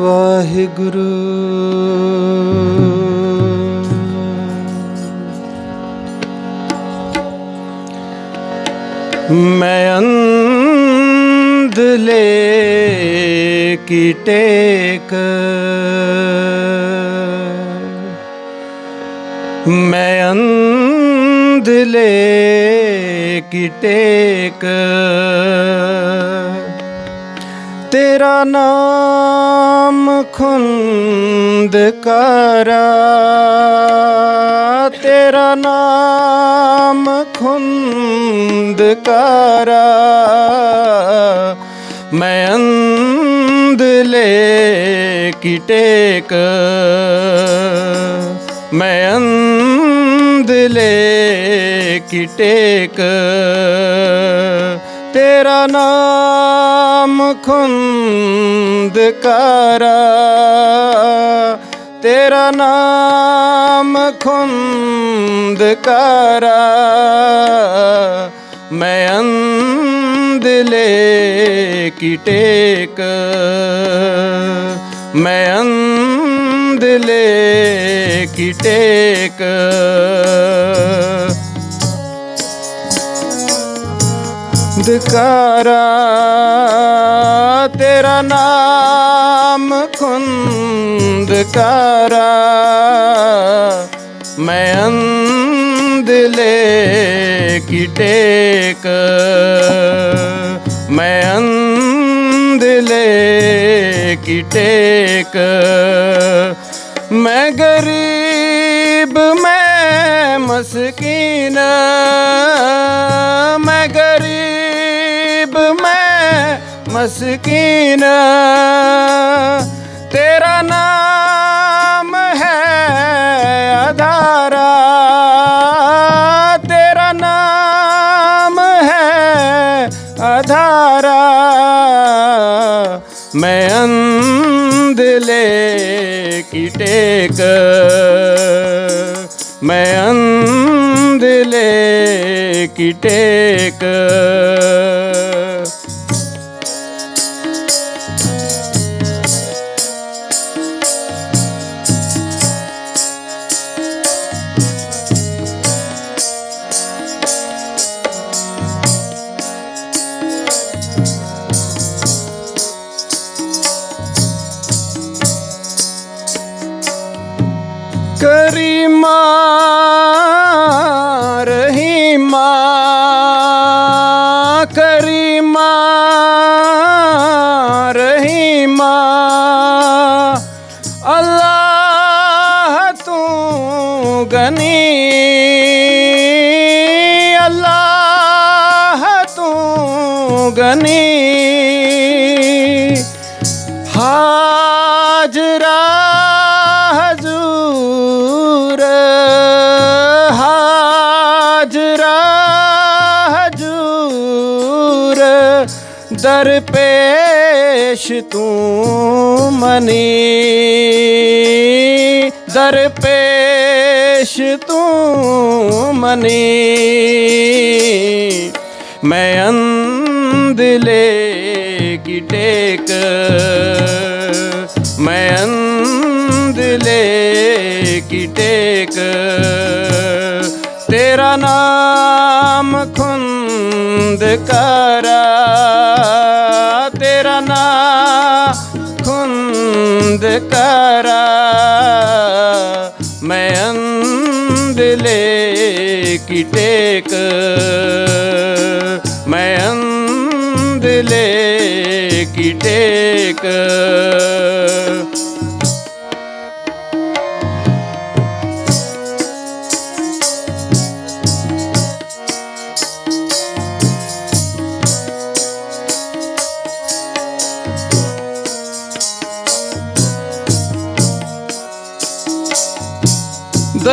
ਵਾਹਿਗੁਰੂ। ਮੈਂ ਅੰਧਲੇ ਕੀ ਟੇਕ। ਮੈਂ ਅੰਧਲੇ ਕੀ ਟੇਕ। ਤੇਰਾ ਨਾਮ ਖੁੰਦ ਕਰਾ। ਤੇਰਾ ਨਾਮ ਖੁੰਦ ਕਰਾ। ਮੈਂ ਅੰਧਲੇ ਕੀ ਟੇਕ। ਮੈਂ ਅੰਧਲੇ ਕੀ ਟੇਕ। ਤੇਰਾ ਨਾਮ ਖੁੰਦ ਕਰਾ। ਤੇਰਾ ਨਾਮ ਖੁੰਦ ਕਰਾ। ਮੈਂ ਅੰਧਲੇ ਕੀ ਟੇਕ। ਮੈਂ ਅੰਧਲੇ ਕੀ ਟੇਕ। ਦਕਾਰਾ ਤੇਰਾ ਨਾਮ ਖੁੰਦ ਕਰਾ ਮੈਂ ਅੰਧਲੇ ਕੀ ਟੇਕ, ਮੈਂ ਅੰਧਲੇ ਕੀ ਟੇਕ। ਮੈਂ ਗਰੀਬ, ਮੈਂ ਮਸਕੀਨ ਮੈਂ ਤੇਰਾ ਨਾਮ ਹੈ ਆਧਾਰਾ ਤੇਰਾ ਨਾਮ ਹੈ ਆਧਾਰਾ ਮੈਂ ਅੰਧਲੇ ਕੀ ਟੇਕ, ਮੈਂ ਅੰਧਲੇ ਕੀ ਟੇਕ। ਦਰਪੇਸ਼ ਤੂੰ ਮਨੀ। ਦਰ ਪੇਸ਼ ਤੂੰ ਮਨੀ। ਮੈਂ ਅੰਧਲੇ ਕੀ ਟੇਕ। ਮੈਂ ਅੰਧਲੇ ਕੀ ਟੇਕ। ਤੇਰਾ ਨਾਮ ਖੁੰਦ ਕਰਾ। ਖੁੰਦ ਕਰਾ ਮੈਂ ਅੰਧਲੇ ਕੀ ਟੇਕ ਮੈਂ ਅੰਧਲੇ ਕੀ ਟੇਕ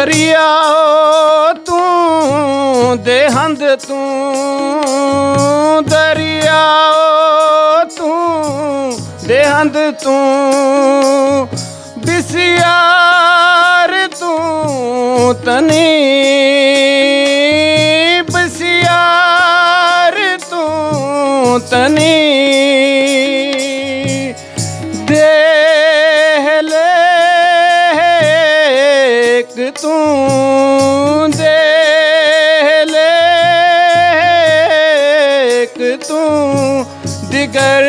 ਦਰਿਆ ਤੂੰ ਦੇਹੰਦ ਤੂੰ। ਦਰਿਆ ਤੂੰ ਦੇਹੰਦ ਤੂੰ। ਬਿਸਿਆਰ ਤੂੰ ਤਨੀ ਬਿਸਿਆਰ ਤੂੰ ਤਨੀ ਦਿਗਰ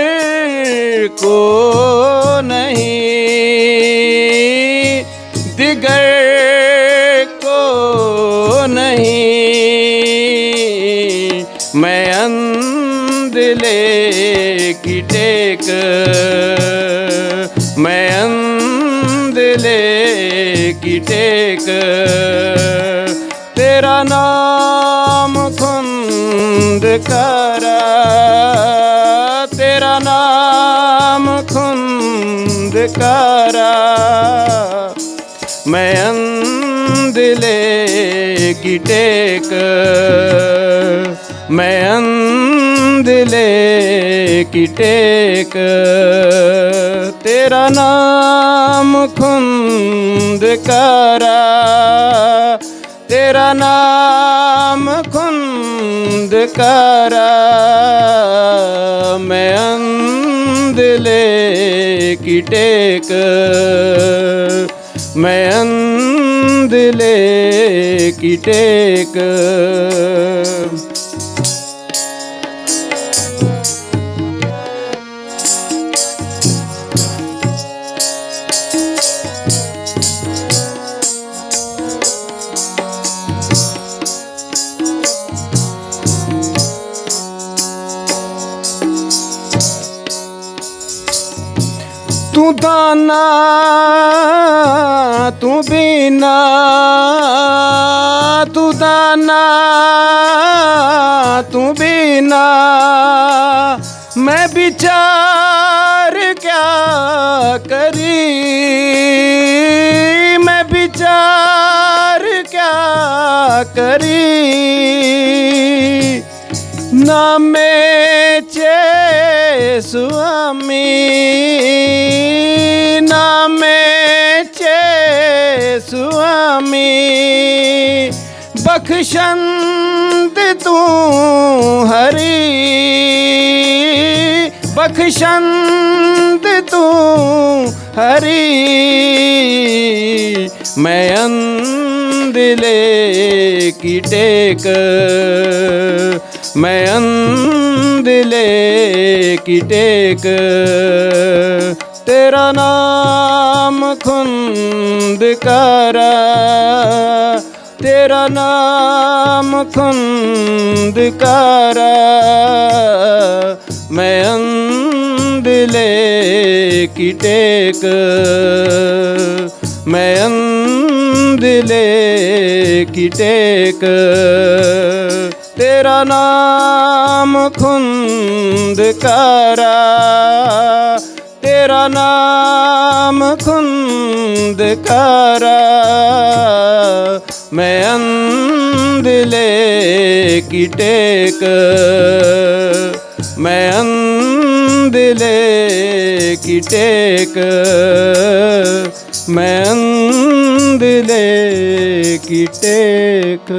ਕੋ ਨਹੀਂ ਦਿਗਰ ਕੋ ਨਹੀਂ ਮੈਂ ਅੰਦਲੇ ਕੀ ਟੇਕ ਮੈਂ ਅੰਦਲੇ ਕੀ ਟੇਕ ਤੇਰਾ ਨਾਮ ਖੁੰਦ ਕਰਾ ਖੁੰਦ ਕਰਾ ਮੈਂ ਅੰਦਲੇ ਕੀ ਟੇਕ, ਮੈਂ ਅੰਦਲੇ ਕੀ ਟੇਕ। ਤੇਰਾ ਨਾਮ ਖੁੰਦ ਕਰਾ, ਤੇਰਾ ਨਾਮ ਖੁੰਦ ਕਰਾ, ਮੈਂ ਅੰਦਲੇ ਕੀ ਟੇਕ। ਮੈਂ ਅੰਦਲੇ ਕੀ ਟੇਕ। ਦਾਨਾ ਤੂੰ ਬੀਨਾ, ਤੂੰ ਦਾਨਾ ਤੂੰ ਬੀਨਾ। ਮੈਂ ਵਿਚਾਰ ਕਿਆ ਕਰੀ? ਮੈਂ ਵਿਚਾਰ ਕਿਆ ਕਰੀ? ਨਾਮੇ ਚੇ ਸੁਆਮੀ ਸੁਆਮੀ, ਬਖਸ਼ੰਦ ਤੂੰ ਹਰੀ, ਬਖਸ਼ੰਦ ਤੂੰ ਹਰੀ। ਮੈਂ ਅੰਦਲੇ ਕੀ ਟੇਕ, ਮੈਂ ਅੰਦਲੇ ਕੀ ਟੇਕ। ਤੇਰਾ ਨਾਮ ਖੁੰਦ ਕਰਾ ਤੇਰਾ ਨਾਮ ਖੁੰਦ ਕਰਾ ਮੈਂ ਅੰਦਲੇ ਕੀ ਟੇਕ, ਮੈਂ ਅੰਦਲੇ ਕੀ ਟੇਕ। ਤੇਰਾ ਨਾਮ ਖੁੰਦ ਕਰਾ ਤੇਰਾ ਨਾਮ ਖੁੰਦ ਕਰਾ ਮੈਂ ਅੰਦਲੇ ਕੀ ਟੇਕ ਮੈਂ ਅੰਦਲੇ ਕੀ ਟੇਕ ਮੈਂ ਅੰਦਲੇ ਕੀ ਟੇਕ